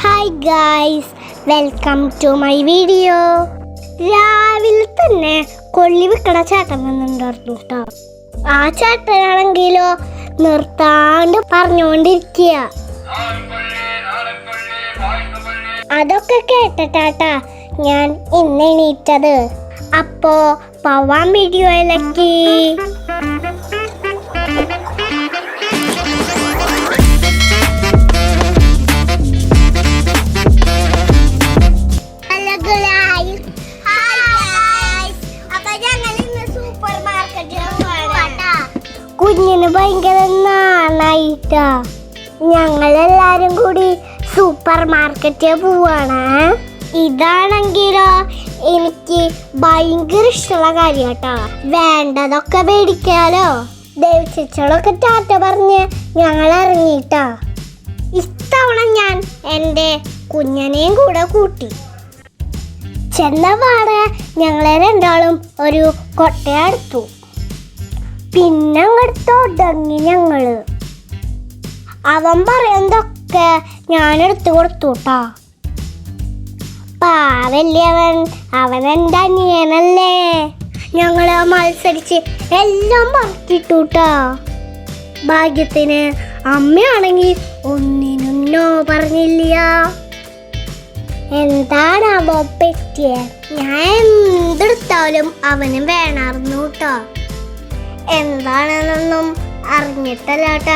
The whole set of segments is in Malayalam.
Hi guys welcome to my video രാവിലെ തന്നെ കൊള്ളി വിൽക്കണ ചേട്ടൻ വന്നിട്ടുണ്ടായിരുന്നു കേട്ടോ ആ ചേട്ടനാണെങ്കിലോ നിർത്താണ്ട് പറഞ്ഞുകൊണ്ടിരിക്കുക അതൊക്കെ കേട്ടിട്ടാട്ടാ ഞാൻ ഇന്ന് എണീറ്റത് അപ്പോ പവാൻ വീഡിയോയിലേക്ക് ഭയങ്കര നാണായിട്ടാ ഞങ്ങളെല്ലാരും കൂടി സൂപ്പർ മാർക്കറ്റിൽ പോവാണ്. ഇതാണെങ്കിലോ എനിക്ക് ഭയങ്കര ഇഷ്ടമുള്ള കാര്യം കേട്ടോ വേണ്ടതൊക്കെ മേടിക്കാലോ. ദേവിച്ചോളൊക്കെ ടാറ്റ പറഞ്ഞ് ഞങ്ങൾ ഇറങ്ങിയിട്ടാ ഇത്തവണ ഞാൻ എന്റെ കുഞ്ഞനെയും കൂടെ കൂട്ടി. ചെന്നപാടെ ഞങ്ങളെ രണ്ടാളും ഒരു കൊട്ടയെടുത്തു. പിന്നെ അങ്ങോട്ട് ഞങ്ങൾ. അവൻ പറയുന്നതൊക്കെ ഞാൻ കൊടുത്തുട്ടാ. കൊടുത്തു ട്ടാ പാവല്ലേ അവൻ അവൻ എന്റെ അനിയനല്ലേ. ഞങ്ങൾ മത്സരിച്ച് എല്ലാം പറഞ്ഞിട്ടുട്ടാ ഭാഗ്യത്തിന് അമ്മയാണെങ്കിൽ ഒന്നിനും നോ പറഞ്ഞില്ല. എന്താണ് അവ പറ്റിയ? ഞാൻ എന്തെടുത്താലും അവന് വേണമായിരുന്നു കേട്ടോ എന്താണെന്നൊന്നും അറിഞ്ഞിട്ടല്ല കേട്ടോ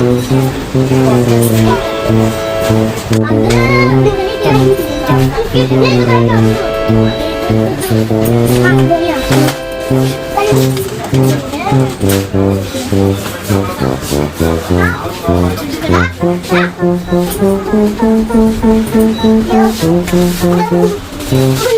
വരെ അവൻ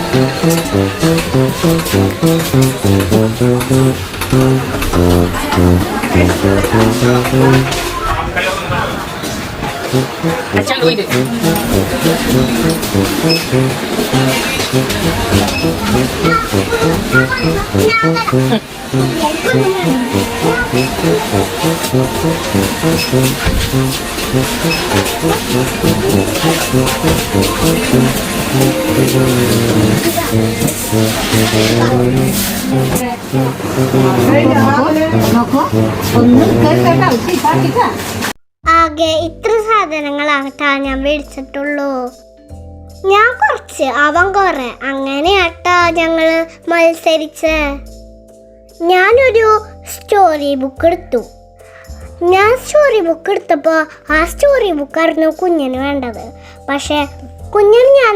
いです。ആകെ ഇത്ര സാധനങ്ങളാട്ടാ ഞാൻ മേടിച്ചിട്ടുള്ളൂ. ഞാൻ കുറച്ച് അവൻ കുറെ. അങ്ങനെയാട്ടാ ഞങ്ങൾ മത്സരിച്ച്. ഞാനൊരു സ്റ്റോറി ബുക്ക് എടുത്തു. ഞാൻ സ്റ്റോറി ബുക്ക് എടുത്തപ്പോൾ ആ സ്റ്റോറി ബുക്കായിരുന്നു കുഞ്ഞിന് വേണ്ടത്. പക്ഷേ കുഞ്ഞിന് ഞാൻ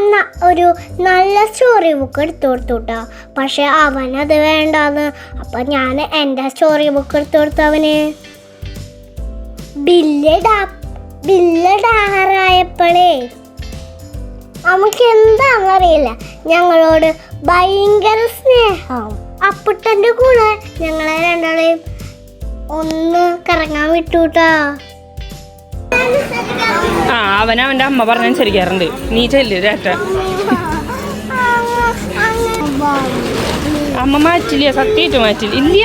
ഒരു നല്ല സ്റ്റോറി ബുക്ക് എടുത്തു കൊടുത്തു കേട്ടോ പക്ഷെ അവനത് വേണ്ടാന്ന്. അപ്പം ഞാൻ എന്റെ സ്റ്റോറി ബുക്ക് എടുത്തു കൊടുത്തു അവന്. ബില്ലടാ ബില്ലടാറായപ്പോഴേ നമുക്ക് എന്താണെന്നറിയില്ല ഞങ്ങളോട് ഭയങ്കര സ്നേഹം. അപ്പുട്ടന്റെ കൂടെ ഞങ്ങളെ രണ്ടാളെയും ഒന്ന് കറങ്ങാൻ വിട്ടുട്ടാ. ആ അവൻ അവന്റെ അമ്മ പറഞ്ഞനുസരിക്കാറുണ്ട്. നീ ചെല്ല് ചേട്ട അമ്മ മാറ്റില്ല സത്യമായിട്ട് മാറ്റില്ല. ഇല്ല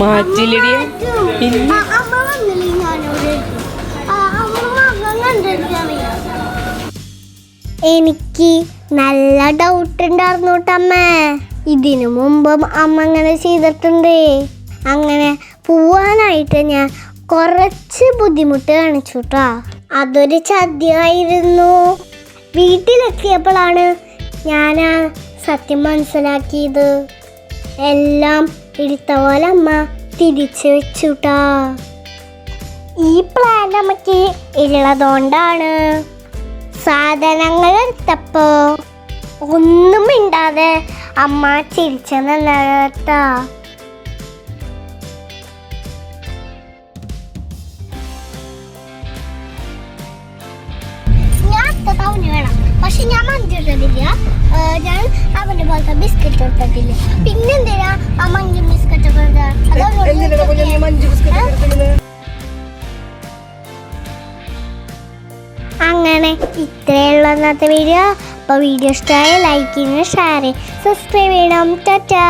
മാറ്റില്ലടി. എനിക്ക് നല്ല ഡൗട്ട് ഉണ്ടായിരുന്നു കേട്ടമ്മേ ഇതിനു മുമ്പും അമ്മ അങ്ങനെ ചെയ്തിട്ടുണ്ട്. അങ്ങനെ പോവാനായിട്ട് ഞാൻ കുറച്ച് ബുദ്ധിമുട്ട് കാണിച്ചു കേട്ടോ അതൊരു ചതിയായിരുന്നു. വീട്ടിലെത്തിയപ്പോഴാണ് ഞാൻ സത്യം മനസ്സിലാക്കിയത്. എല്ലാം എടുത്ത പോലെ അമ്മ തിരിച്ചു വെച്ചുട്ടാ. ഈ പ്ലാൻ നമുക്ക് ഉള്ളതുകൊണ്ടാണ് സാധനങ്ങൾ എടുത്തപ്പോ ഒന്നും മിണ്ടാതെ അമ്മ ചിരിച്ചെന്നല്ലാട്ടാ. ഞാൻ പക്ഷെ ഞാൻ മഞ്ചിട്ടില്ല ഞാൻ അവന്റെ പോലത്തെ ബിസ്ക്കറ്റ് കൊടുത്തിട്ടില്ല പിന്നെന്തിനാ ആ മഞ്ഞ ബിസ്ക്കറ്റ് അങ്ങനെ ഇത്രയുള്ള ഇന്നത്തെ വീഡിയോ. അപ്പോൾ വീഡിയോ ഇഷ്ടമായ ലൈക്ക് ചെയ്യുന്ന ഷെയർ ചെയ്യും സബ്സ്ക്രൈബ് ചെയ്യണം. ടാറ്റാ.